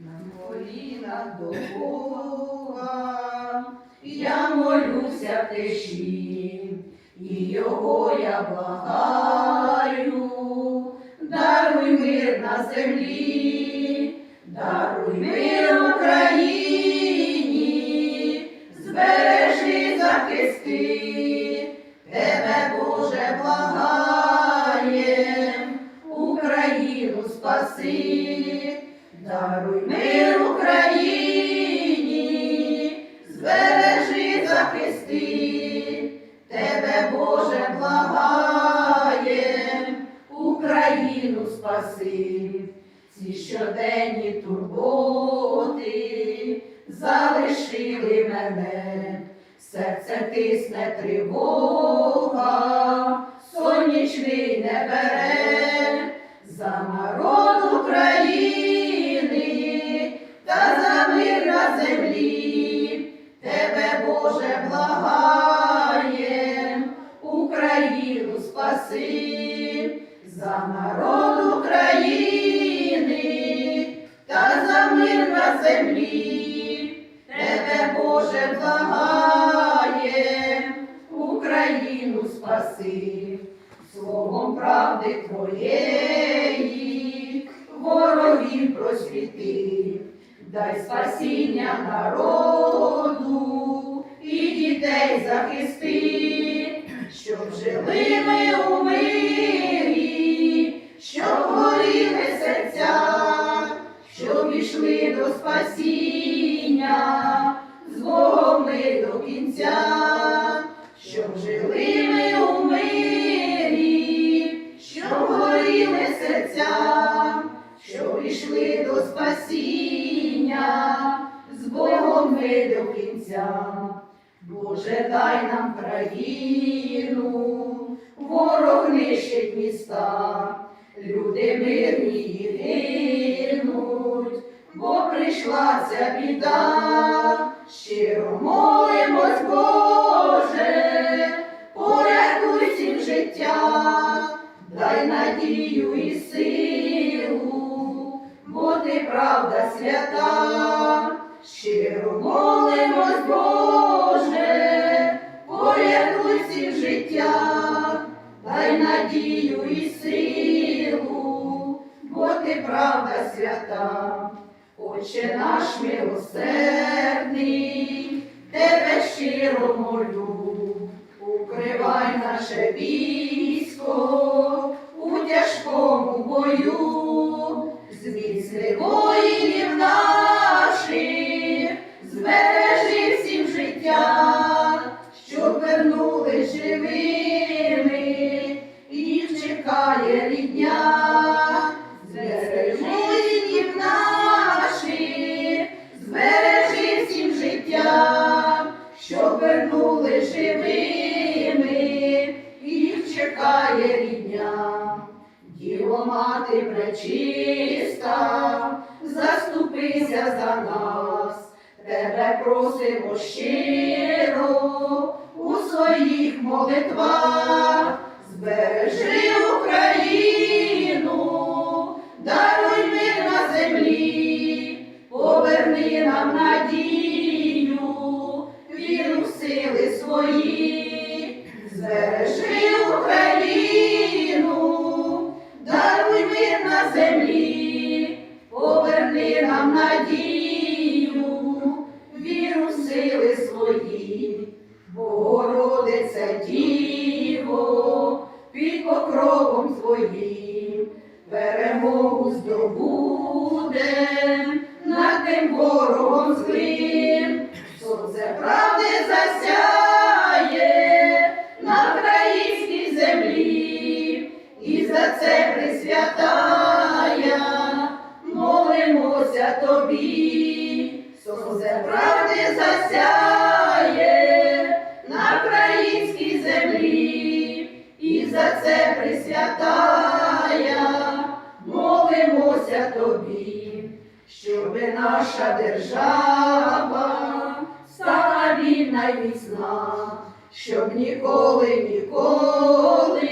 На коліна до Бога, я молюся в тиші, і його я благаю, даруй мир на землі, даруй мир Україні, збережи захисти, тебе, Боже, благаєм, Україну спаси, даруй мир Україні, збережи захисти, тебе, Боже, благаєм, Україну спаси, ці щоденні турботи залишили мене, серце тисне тривога, сонячний не бере за народ України за народ України! Та за мир на землі, тебе, Боже, благаєм, Україну спаси, словом правди Твоєї, ворогів просвіти, дай спасіння народу і дітей захисти, щоб жили ми у мирі, щоб жили ми у мирі, щоб горіли серця, щоб ішли до спасіння, з Богом ми до кінця. Боже, дай нам країну, ворог нищить міста, люди мирні гинуть, бо прийшла ця біда, щиро молимось, Боже, надію і силу, бо ти правда свята, щиро молимось, Боже, порятуй всім життя, дай надію і силу, бо ти правда свята, Отче наш милосердний, тебе щиро молю, укривай наше військо пречиста, заступися за нас, тебе просимо щиро у своїх молитвах, збережи Україну, перемогу здобудем над тим ворогом злим, сонце правди засяє на українській землі, і за це присвятая, молимося тобі, сонце правди засяє молимося тобі, щоб наша держава стала вільна і міцна, щоб ніколи, ніколи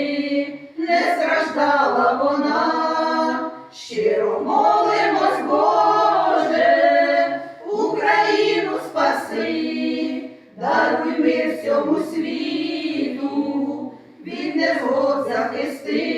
не страждала вона, щиро молимось, Боже, Україну спаси, даруй мир всьому світу, від незгод захисти.